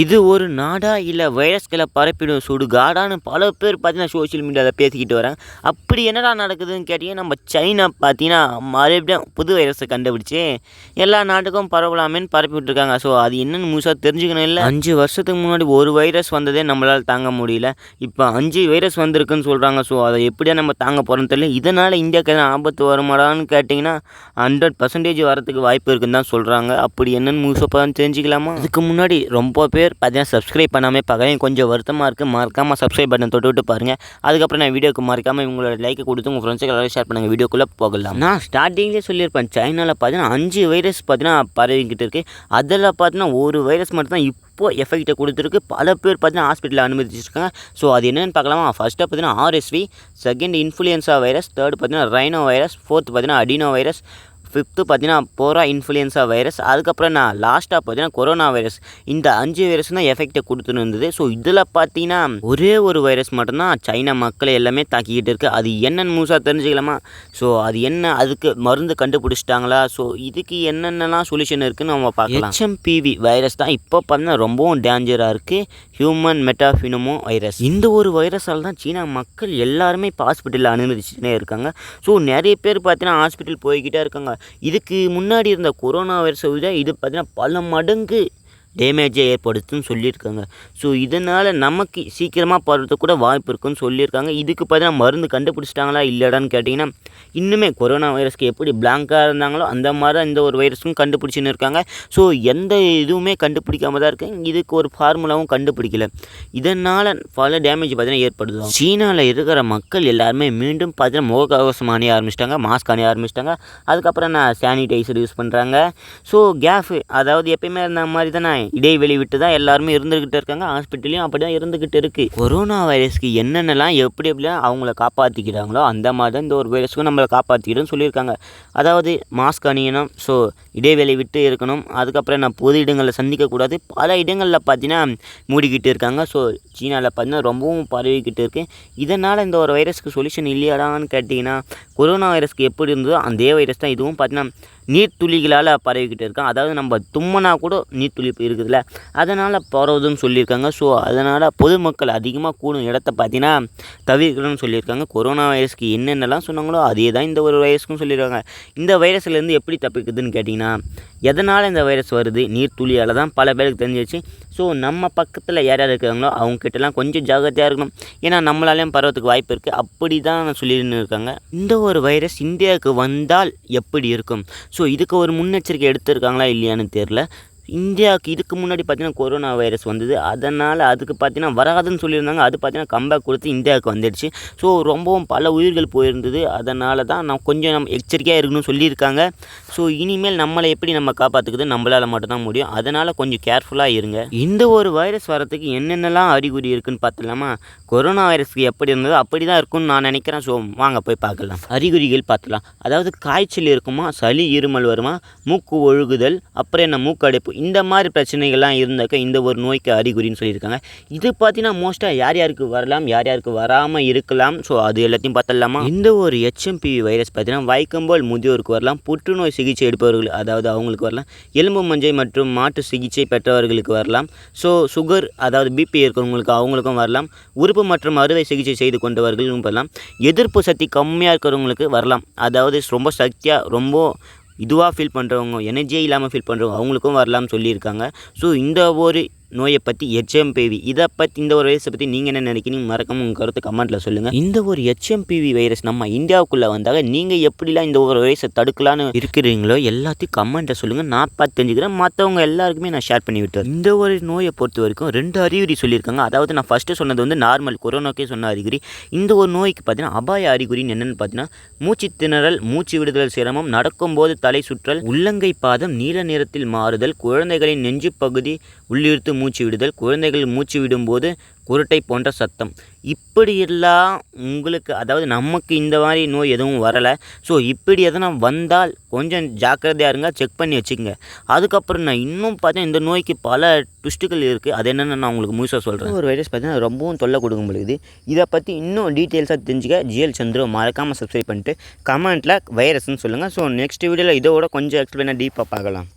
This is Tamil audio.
இது ஒரு நாடா இல்லை வைரஸ்களை பரப்பிடும் சுடுகாடான்னு பல பேர் பார்த்தீங்கன்னா சோஷியல் மீடியாவில் பேசிக்கிட்டு வராங்க. அப்படி என்னடா நடக்குதுன்னு கேட்டிங்கன்னா நம்ம சைனா பார்த்தீங்கன்னா மறுபடியும் புது வைரஸை கண்டுபிடிச்சி எல்லா நாட்டுக்கும் பரவலாமேன்னு பரப்பி விட்டுருக்காங்க. ஸோ அது என்னென்னு முழுசாக தெரிஞ்சுக்கணும் இல்லை. அஞ்சு வருஷத்துக்கு முன்னாடி ஒரு வைரஸ் வந்ததே நம்மளால் தாங்க முடியல. இப்போ அஞ்சு வைரஸ் வந்திருக்குன்னு சொல்கிறாங்க ஸோ அதை எப்படியா நம்ம தாங்க போகிறோம்னு தெரியல. இதனால் இந்தியாவுக்கு எதுவும் ஆபத்து வருமாடான்னு கேட்டிங்கன்னா ஹண்ட்ரட் பர்சன்டேஜ் வரதுக்கு வாய்ப்பு இருக்குன்னு தான் சொல்கிறாங்க அப்படி என்னென்னு முழுசாக தெரிஞ்சுக்கலாமா? அதுக்கு முன்னாடி ரொம்ப பேர் பார்த்தீங்கன்னா சப்ஸ்கிரைப் பண்ணாமல் பார்க்குறேன் கொஞ்சம் வருத்தமாக இருக்குது மறக்காமல் சப்ஸ்கிரைப் பட்டன் தொட்டு விட்டு பாருங்கள் அதுக்கப்புறம் நான் வீடியோக்கு மறக்காமல் உங்களோட லைக்கை கொடுத்து உங்கள் ஃப்ரெண்ட்ஸுக்கு எல்லாரும் ஷேர் பண்ணுங்கள் வீடியோக்குள்ளே போகலாம். நான் ஸ்டார்டிங்லேயே சொல்லியிருப்பேன். சைனாவில் பார்த்தீங்கன்னா அஞ்சு வைரஸ் பார்த்தீங்கன்னா பரவிக்கிட்டு இருக்குது அதில் பார்த்தீங்கன்னா ஒரு வைரஸ் மட்டும் தான் இப்போ எஃபெக்ட்டை கொடுத்துருக்கு. பல பேர் பார்த்தீங்கன்னா ஹாஸ்பிட்டலில் அனுமதிச்சிருக்காங்க. ஸோ அது என்னென்னு பார்க்கலாமா? ஃபஸ்ட்டாக பார்த்தீங்கன்னா RSV second influenza virus third பார்த்தீங்கன்னா ரைனோ வைரஸ் ஃபோர்த் பார்த்தீங்கன்னா அடினோ வைரஸ் ஃபிஃப்த்து பார்த்தீங்கன்னா போரா இன்ஃப்ளூயன்ஸா வைரஸ் அதுக்கப்புறம் நான் லாஸ்ட்டாக பார்த்தீங்கன்னா கொரோனா வைரஸ் இந்த அஞ்சு வைரஸ் தான் எஃபெக்டை கொடுத்துன்னு இருந்தது. ஸோ இதில் பார்த்தீங்கன்னா ஒரே ஒரு வைரஸ் மட்டும்தான் சைனா மக்களை எல்லாமே தாக்கிக்கிட்டு இருக்குது அது என்னென்னு முழுசாக தெரிஞ்சுக்கலாமா? ஸோ அது என்ன அதுக்கு மருந்து கண்டுபிடிச்சிட்டாங்களா? ஸோ இதுக்கு என்னென்னலாம் சொல்யூஷன் இருக்குதுன்னு நம்ம பார்க்கலாம். ஹெச்எம்பிவி வைரஸ் தான் இப்போ பார்த்தீங்கன்னா ரொம்பவும் டேஞ்சராக இருக்குது ஹியூமன் மெட்டாஃபினமோ வைரஸ் இந்த ஒரு வைரஸால் தான் சீனா மக்கள் எல்லாருமே இப்போ ஹாஸ்பிட்டலில் அனுமதிச்சுட்டே இருக்காங்க. ஸோ நிறைய பேர் பார்த்தீங்கன்னா ஹாஸ்பிட்டல் போய்கிட்டே இருக்காங்க. இதுக்கு முன்னாடி இருந்த கொரோனா வைரஸை விட இது பார்த்தீங்கன்னா பல மடங்கு டேமேஜை ஏற்படுத்துன்னு சொல்லியிருக்காங்க. ஸோ இதனால் நமக்கு சீக்கிரமாக பரவத்துக்கு கூட வாய்ப்பு இருக்குன்னு சொல்லியிருக்காங்க. இதுக்கு பார்த்தீங்கன்னா மருந்து கண்டுபிடிச்சிட்டாங்களா இல்லைடான்னு கேட்டிங்கன்னா இன்னுமே கொரோனா வைரஸ்க்கு எப்படி பிளாங்காக இருந்தாங்களோ அந்த மாதிரி தான் இந்த ஒரு வைரஸும் கண்டுபிடிச்சின்னு இருக்காங்க. ஸோ எந்த இதுவுமே கண்டுபிடிக்காம தான் இருக்குது இதுக்கு ஒரு ஃபார்முலாவும் கண்டுபிடிக்கல. இதனால் பல டேமேஜ் பார்த்தீங்கன்னா ஏற்படுது. சீனாவில் இருக்கிற மக்கள் எல்லாருமே மீண்டும் பார்த்தீங்கன்னா முகக்கவசம் அணிய ஆரம்பிச்சிட்டாங்க மாஸ்க் அணிய ஆரம்பிச்சிட்டாங்க. அதுக்கப்புறம் நான் சானிடைசர் யூஸ் பண்ணுறாங்க ஸோ கேஃபு அதாவது எப்பயுமே இருந்த மாதிரி தானே இடைவெளி விட்டு தான் எல்லாருமே இருந்துக்கிட்டு இருக்காங்க. ஹாஸ்பிட்டலையும் அப்படி தான் இருந்துக்கிட்டு இருக்குது கொரோனா வைரஸ்க்கு என்னென்னலாம் எப்படி எப்படிலாம் அவங்கள காப்பாற்றிக்கிறாங்களோ அந்த மாதிரி தான் இந்த ஒரு வைரஸ்க்கும் நம்மளை காப்பாற்றிக்கிறோன்னு சொல்லியிருக்காங்க. அதாவது மாஸ்க் அணியணும் ஸோ இடைவெளி விட்டு இருக்கணும். அதுக்கப்புறம் நான் பொது இடங்களில் சந்திக்கக்கூடாது பல இடங்களில் பார்த்தீங்கன்னா மூடிக்கிட்டு இருக்காங்க. ஸோ சீனாவில் பார்த்தீங்கன்னா ரொம்பவும் பரவிக்கிட்டு இருக்குது இதனால் இந்த ஒரு வைரஸ்க்கு சொல்யூஷன் இல்லையாடான்னு கேட்டிங்கன்னா கொரோனா வைரஸ்க்கு எப்படி இருந்ததோ அதே வைரஸ் தான். இதுவும் பார்த்தீங்கன்னா நீர்த்துளிகளால் பரவிக்கிட்டு இருக்கான் அதாவது நம்ம தும்மனா கூட நீர்த்துளி இருக்குதுல்ல. அதனால் பரவுதுன்னு சொல்லியிருக்காங்க. ஸோ அதனால் பொதுமக்கள் அதிகமாக கூடும் இடத்த பார்த்தீங்கன்னா தவிர்க்கணும்னு சொல்லியிருக்காங்க. கொரோனா வைரஸ்க்கு என்னென்னலாம் சொன்னாங்களோ அதே தான் இந்த ஒரு வைரஸ்க்கும் சொல்லியிருக்காங்க. இந்த வைரஸ்லேருந்து எப்படி தப்பிக்குதுன்னு கேட்டிங்கன்னா எதனால் இந்த வைரஸ் வருது? நீர்த்துளியால் தான் பல பேருக்கு தெரிஞ்சிச்சு ஸோ நம்ம பக்கத்தில் யார் யார் இருக்கிறாங்களோ அவங்கக்கிட்டலாம் கொஞ்சம் ஜாகிரதையாக இருக்கணும். ஏன்னா நம்மளாலேயும் பரவத்துக்கு வாய்ப்பு இருக்குது அப்படி தான் சொல்லின்னு இருக்காங்க. இந்த ஒரு வைரஸ் இந்தியாவுக்கு வந்தால் எப்படி இருக்கும்? ஸோ இதுக்கு ஒரு முன்னெச்சரிக்கை எடுத்திருக்காங்களா இல்லையான்னு தெரில இந்தியாவுக்கு இதுக்கு முன்னாடி பார்த்தீங்கன்னா கொரோனா வைரஸ் வந்தது. அதனால் அதுக்கு பார்த்தீங்கன்னா வராதுன்னு சொல்லியிருந்தாங்க. அது பார்த்தீங்கன்னா கம்பேக் கொடுத்து இந்தியாவுக்கு வந்துடுச்சு. ஸோ ரொம்பவும் பல உயிர்கள் போயிருந்தது. அதனால தான் நான் கொஞ்சம் நம்ம எச்சரிக்கையாக இருக்கணும்னு சொல்லியிருக்காங்க. ஸோ இனிமேல் நம்மளை எப்படி நம்ம காப்பாற்றுக்குது நம்மளால் மட்டும்தான் முடியும். அதனால் கொஞ்சம் கேர்ஃபுல்லாக இருங்க. இந்த ஒரு வைரஸ் வரத்துக்கு என்னென்னலாம் அறிகுறி இருக்குன்னு பார்த்துலாமா கொரோனா வைரஸ்க்கு எப்படி இருந்ததோ அப்படி தான் இருக்கும்னு நான் நினைக்கிறேன். ஸோ வாங்க போய் பார்க்கலாம். அறிகுறிகள் பார்த்துலாம் அதாவது காய்ச்சல் இருக்குமா? சளி இருமல் வருமா? மூக்கு ஒழுகுதல் அப்புறம் என்ன? மூக்கடைப்பு. இந்த மாதிரி பிரச்சனைகள்லாம் இருந்தாக்க இந்த ஒரு நோய்க்கு அறிகுறின்னு சொல்லியிருக்காங்க. இது பார்த்தீங்கன்னா மோஸ்ட்டாக யார் யாருக்கு வரலாம் யார் யாருக்கு வராமல் இருக்கலாம். ஸோ அது எல்லாத்தையும் பார்த்தலாமா இந்த ஒரு ஹெச்எம்பிவி வைரஸ் பார்த்தீங்கன்னா வைக்கம்போல் முதியோருக்கு வரலாம் புற்றுநோய் சிகிச்சை எடுப்பவர்கள் அதாவது அவங்களுக்கு வரலாம். எலும்பு மஞ்சை மற்றும் மாட்டு சிகிச்சை பெற்றவர்களுக்கு வரலாம். ஸோ சுகர் அதாவது பிபி இருக்கிறவங்களுக்கு அவங்களுக்கும் வரலாம். உறுப்பு மற்றும் அறுவை சிகிச்சை செய்து கொண்டவர்களும் வரலாம். எதிர்ப்பு சக்தி கம்மியாக இருக்கிறவங்களுக்கு வரலாம். அதாவது ரொம்ப சக்தியாக ரொம்ப இதுவாக ஃபீல் பண்ணுறவங்க எனர்ஜியே இல்லாமல் ஃபீல் பண்ணுறவங்க அவங்களுக்கும் வரலாம்னு சொல்லியிருக்காங்க. ஸோ இந்த ஒரு நோயை பற்றி ஹெச்எம்பிவி இதை பற்றி இந்த ஒரு வைரஸை பற்றி நீங்கள் என்ன நினைக்கிறீங்க? மறக்காம உங்கள் கருத்து கமெண்ட்டில் சொல்லுங்கள் இந்த ஒரு ஹெச்எம்பிவி வைரஸ் நம்ம இந்தியாவுக்குள்ளே வந்தால் நீங்கள் எப்படிலாம் இந்த ஒரு வைரஸை தடுக்கலான்னு இருக்கிறீங்களோ எல்லாத்தையும் கமெண்ட்டை சொல்லுங்கள் நான் பார்த்து தெரிஞ்சுக்கிறேன் மற்றவங்க எல்லாருக்குமே நான் ஷேர் பண்ணி விட்டுறேன். இந்த ஒரு நோயை பொறுத்த வரைக்கும் ரெண்டு அறிகுறி சொல்லியிருக்காங்க. அதாவது நான் ஃபஸ்ட்டு சொன்னது வந்து நார்மல் கொரோனாக்கே சொன்ன அறிகுறி. இந்த ஒரு நோய்க்கு பார்த்தீங்கன்னா அபாய அறிகுறின்னு என்னென்னு பார்த்தீங்கன்னா மூச்சு திணறல் மூச்சு விடுதல் சிரமம் நடக்கும்போது தலை சுற்றல் உள்ளங்கை பாதம் நீல நிறத்தில் மாறுதல் குழந்தைகளின் நெஞ்சு பகுதி உள்ளிருத்து மூச்சு விடுதல் குழந்தைகள் மூச்சு விடும்போது குருட்டை போன்ற சத்தம். இப்படியெல்லாம் உங்களுக்கு அதாவது நமக்கு இந்த மாதிரி நோய் எதுவும் வரலை. ஸோ இப்படி எதனா வந்தால் கொஞ்சம் ஜாக்கிரதையாக இருங்க செக் பண்ணி வச்சுக்கோங்க. அதுக்கப்புறம் நான் இன்னும் பார்த்தேன் இந்த நோய்க்கு பல ட்விஸ்ட்டுகள் இருக்குது அது என்னென்னு நான் உங்களுக்கு முழுசாக சொல்கிறேன் ஒரு வைரஸ் பார்த்தீங்கன்னா ரொம்பவும் தொல்லை கொடுக்க முடியுது இதை பற்றி இன்னும் டீட்டெயில்ஸாக தெரிஞ்சுக்க ஜிஎல் சந்திர மறக்காமல் சப்ஸ்கிரைப் பண்ணிட்டு கமெண்ட்டில் வைரஸ்ன்னு சொல்லுங்கள் ஸோ நெக்ஸ்ட் வீடியோவில் இதோட கொஞ்சம் எக்ஸ்பிளைனாக டீப்பாக பார்க்கலாம்.